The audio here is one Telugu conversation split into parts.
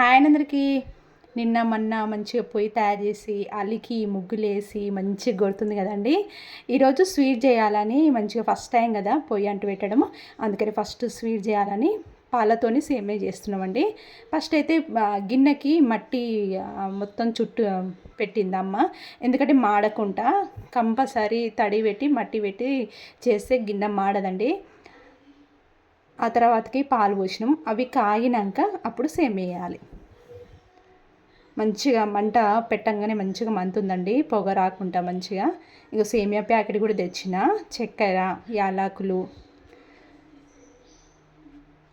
హాయ్ అందరికీ. నిన్న మొన్న మంచిగా పొయ్యి తయారు చేసి అలికి ముగ్గులేసి మంచిగా కొడుతుంది కదండి. ఈరోజు స్వీట్ చేయాలని మంచిగా ఫస్ట్ టైం కదా పొయ్యి అంటు పెట్టడం అందుకని ఫస్ట్ స్వీట్ చేయాలని పాలతోని సేమే చేస్తున్నామండి. ఫస్ట్ అయితే గిన్నెకి మట్టి మొత్తం చుట్టూ పెట్టిందమ్మ. ఎందుకంటే మాడకుండా కంపల్సరీ తడి పెట్టి మట్టి పెట్టి చేస్తే గిన్నె మాడదండి. ఆ తర్వాతకి పాలు పోసినాం. అవి కాగినాక అప్పుడు సేమ్ వేయాలి మంచిగా మంట పెట్టంగానే మంచిగా మంతుందండి. పొగ రాకుండా మంచిగా. ఇక సేమియా ప్యాకెట్ కూడా తెచ్చిన. చక్కెర యాలకులు.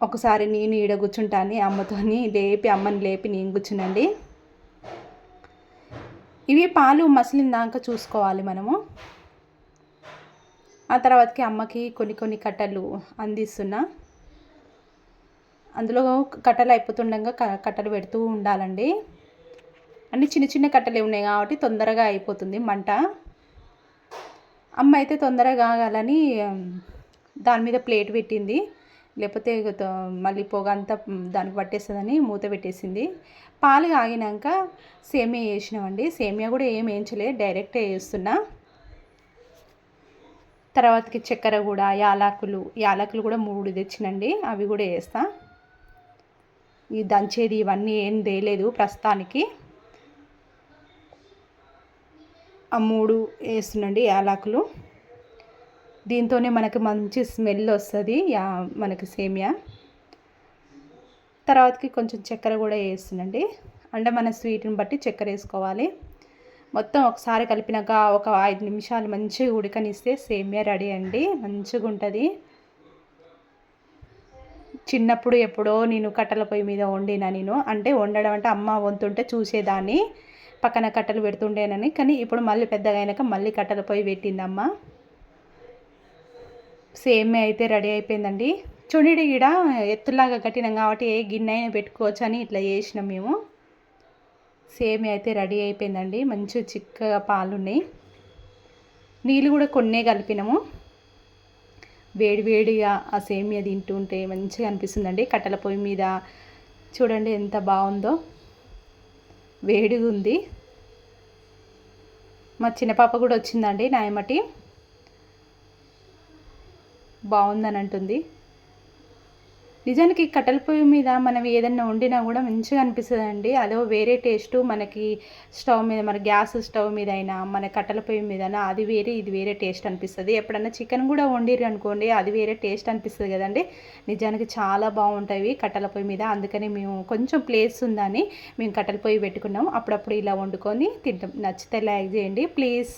ఒకసారి నేను ఈడ కూర్చుంటాను అమ్మతోని లేపి అమ్మని లేపి నేను కూర్చునండి ఇవి పాలు మసిలిందాక చూసుకోవాలి మనము. ఆ తర్వాతకి అమ్మకి కొన్ని కొన్ని కట్టలు అందిస్తున్నా. అందులో కట్టలు అయిపోతుండగా కట్టలు పెడుతూ ఉండాలండి. అన్ని చిన్న చిన్న కట్టలు ఉన్నాయి కాబట్టి తొందరగా అయిపోతుంది మంట. అమ్మ అయితే తొందరగా కాగాలని దాని మీద ప్లేట్ పెట్టింది. లేకపోతే మళ్ళీ పొగ అంతా దానికి పట్టేస్తుందని మూత పెట్టేసింది. పాలు కాగినాక సేమియా వేసినామండి. సేమియా కూడా ఏం వేయించలే డైరెక్ట్ వేస్తున్నా. తర్వాతకి చక్కెర కూడా యాలకులు యాలకులు కూడా మూడు తెచ్చినండి. అవి కూడా వేస్తాను ఈ దంచేది ఇవన్నీ ఏం తేలేదు ప్రస్తుతానికి. ఆ మూడు వేస్తుండండి యాలకులు. దీంతోనే మనకి మంచి స్మెల్ వస్తుంది యా మనకి సేమియా. తర్వాతకి కొంచెం చక్కెర కూడా వేస్తుండండి. అంటే మన స్వీట్ని బట్టి చక్కెర వేసుకోవాలి. మొత్తం ఒకసారి కలిపినాక ఒక ఐదు నిమిషాలు మంచిగా ఉడకనిస్తే సేమియా రెడీ అండి మంచిగా ఉంటుంది చిన్నప్పుడు ఎప్పుడో నేను కట్టెల పొయ్యి మీద వండినా నేను. అంటే వండడం అంటే అమ్మ వంతుంటే చూసేదాన్ని. పక్కన కట్టెలు పెడుతుండేనని. కానీ ఇప్పుడు మళ్ళీ పెద్దగా అయినాక మళ్ళీ కట్టెల పొయ్యి పెట్టిందమ్మ. సేమ్ అయితే రెడీ అయిపోయిందండి. చూడండి ఈడ ఎత్తులాగా కట్టినాం కాబట్టి ఏ గిన్నె అయినా పెట్టుకోవచ్చు అని ఇట్లా చేసినాం మేము. సేమ్ అయితే రెడీ అయిపోయిందండి. మంచి చిక్కగా పాలున్నాయి. నీళ్ళు కూడా కొన్నే కలిపినాము. వేడివేడిగా ఆ సేమియా తింటుంటే మంచిగా అనిపిస్తుందండి. కట్టెల పొయ్యి మీద చూడండి ఎంత బాగుందో. వేడిగా ఉంది. మా చిన్న పాప కూడా వచ్చిందండి నాయమటి. బాగుందని అంటుంది. నిజానికి కట్టెల పొయ్యి మీద మనం ఏదన్నా వండినా కూడా మంచిగా అనిపిస్తుంది అండి అదో వేరే టేస్ట్ మనకి స్టవ్ మీద మన గ్యాస్ స్టవ్ మీద అయినా మన కట్టెల పొయ్యి మీద అది వేరే ఇది వేరే టేస్ట్ అనిపిస్తుంది. ఎప్పుడన్నా చికెన్ కూడా వండిరు అనుకోండి అది వేరే టేస్ట్ అనిపిస్తుంది కదండి. నిజానికి చాలా బాగుంటాయి కట్టెల పొయ్యి మీద. అందుకని మేము కొంచెం ప్లేస్ ఉందని మేము కట్టెల పొయ్యి పెట్టుకున్నాం అప్పుడప్పుడు ఇలా వండుకొని తింటాం. నచ్చితే లైక్ చేయండి. ప్లీజ్